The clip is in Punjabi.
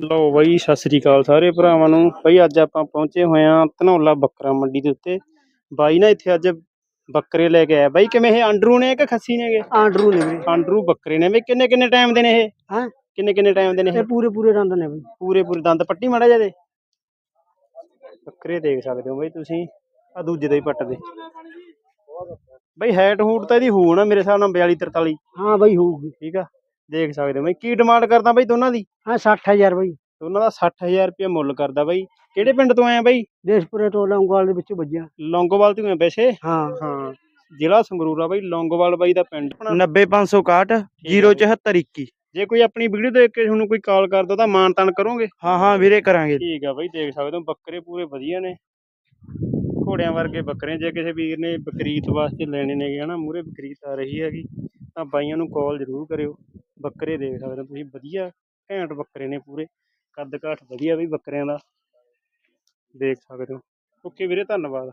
ਲਓ ਬਾਈ ਸਤਿ ਸ੍ਰੀ ਅਕਾਲ ਸਾਰੇ ਭਰਾਵਾਂ ਨੂੰ। ਬਾਈ ਅੱਜ ਆਪਾਂ ਪਹੁੰਚੇ ਹੋਏ ਆ ਧਨੌਲਾ ਬੱਕਰਾ ਮੰਡੀ ਦੇ ਉੱਤੇ। ਬਾਈ ਨਾ ਇੱਥੇ ਅੱਜ ਬੱਕਰੇ ਲੈ ਕੇ ਆਇਆ। ਬਾਈ ਕਿਵੇਂ ਇਹ ਆਂਡਰੂ ਨੇ ਕਿ ਖੱਸੀ ਨੇਗੇ ਆਂਡਰੂ ਨੇ ਵੀਰੇ ਆਂਡਰੂ ਬੱਕਰੇ ਨੇ। ਬਈ ਕਿੰਨੇ ਕਿੰਨੇ ਟਾਈਮ ਦੇ ਨੇ ਇਹ? ਹਾਂ? ਕਿੰਨੇ ਕਿੰਨੇ ਟਾਈਮ ਦੇ ਨੇ ਇਹ? ਪੂਰੇ ਪੂਰੇ ਦੰਦ ਨੇ ਬਈ। ਪੂਰੇ ਪੂਰੇ ਦੰਦ। ਪੱਟੀ ਮਾੜਾ ਜਿਹਾ ਬੱਕਰੇ ਦੇਖ ਸਕਦੇ ਹੋ ਬਈ ਤੁਸੀਂ। ਆ ਦੂਜੇ ਦੇ ਹੀ ਪੱਟ ਦੇ। ਬਈ ਹੈਟ ਹੂਟ ਤਾਂ ਇਹਦੀ ਹੋਊ ਨਾ ਮੇਰੇ ਹਿਸਾਬ ਨਾਲ 42 43 ਹਾਂ ਬਈ ਹੋਊਗੀ। ਠੀਕ ਆ। ਦੇਖ ਸਕਦੇ ਹੋ ਬਈ ਕੀ ਡਿਮਾਂਡ ਕਰਦਾ ਬਈ ਦੋਨਾਂ ਦੀ? ਹਾਂ 60000 ਬਈ। ਦੋਨਾਂ ਦਾ 60000 ਰੁਪਏ ਮੁੱਲ ਕਰਦਾ ਬਈ। ਕਿਹੜੇ ਪਿੰਡ ਤੋਂ ਆਇਆ ਬਈ? ਦੇਸ਼ਪੁਰੇ ਤੋਂ ਲੰਗਵਾਲ ਦੇ ਵਿੱਚ ਵੱਜਿਆ। ਲੌਂਗੋਵਾਲ ਤੋਂ ਹੀ ਆ ਵੈਸੇ? ਹਾਂ। ਹਾਂ। ਜ਼ਿਲ੍ਹਾ ਸੰਗਰੂਰ ਆ ਬਈ ਲੌਂਗੋਵਾਲ ਬਾਈ ਦਾ ਪਿੰਡ। 90561 07421 ਜੇ। ਕੋਈ ਆਪਣੀ ਵੀਡੀਓ ਦੇਖ ਕੇ ਤੁਹਾਨੂੰ ਕੋਈ ਕਾਲ ਕਰਦਾ ਤਾਂ ਮਾਨ ਤਾਨ ਕਰੋਗੇ? ਹਾਂ ਹਾਂ ਵੀਰੇ ਕਰਾਂਗੇ। ਠੀਕ ਆ ਬਾਈ ਦੇਖ ਸਕਦੇ ਹੋ ਬੱਕਰੇ ਪੂਰੇ ਵਧੀਆ ਨੇ। ਘੋੜਿਆਂ ਵਰਗੇ ਬੱਕਰੇ ਜੇ ਕਿਸੇ ਵੀਰ ਨੇ ਬਕਰੀਦ ਵਾਸਤੇ ਲੈਣੇ ਨੇਗੇ ਹਨਾ ਮੂਰੇ ਬਕਰੀਦ ਆ ਰਹੀ ਹੈਗੀ ਤਾਂ ਬਾਈਆਂ ਨੂੰ ਕਾਲ ਜ਼ਰੂਰ ਕਰਿਓ। ਬੱਕਰੇ ਦੇਖ ਸਕਦੇ ਹੋ ਤੁਸੀਂ, ਵਧੀਆ, ਘੈਂਟ ਬੱਕਰੇ ਨੇ ਪੂਰੇ, ਕੱਦ ਕਾਠ ਵਧੀਆ ਵੀ ਬੱਕਰਿਆਂ ਦਾ, ਦੇਖ ਸਕਦੇ ਹੋ। ਓਕੇ ਵੀਰੇ, ਧੰਨਵਾਦ।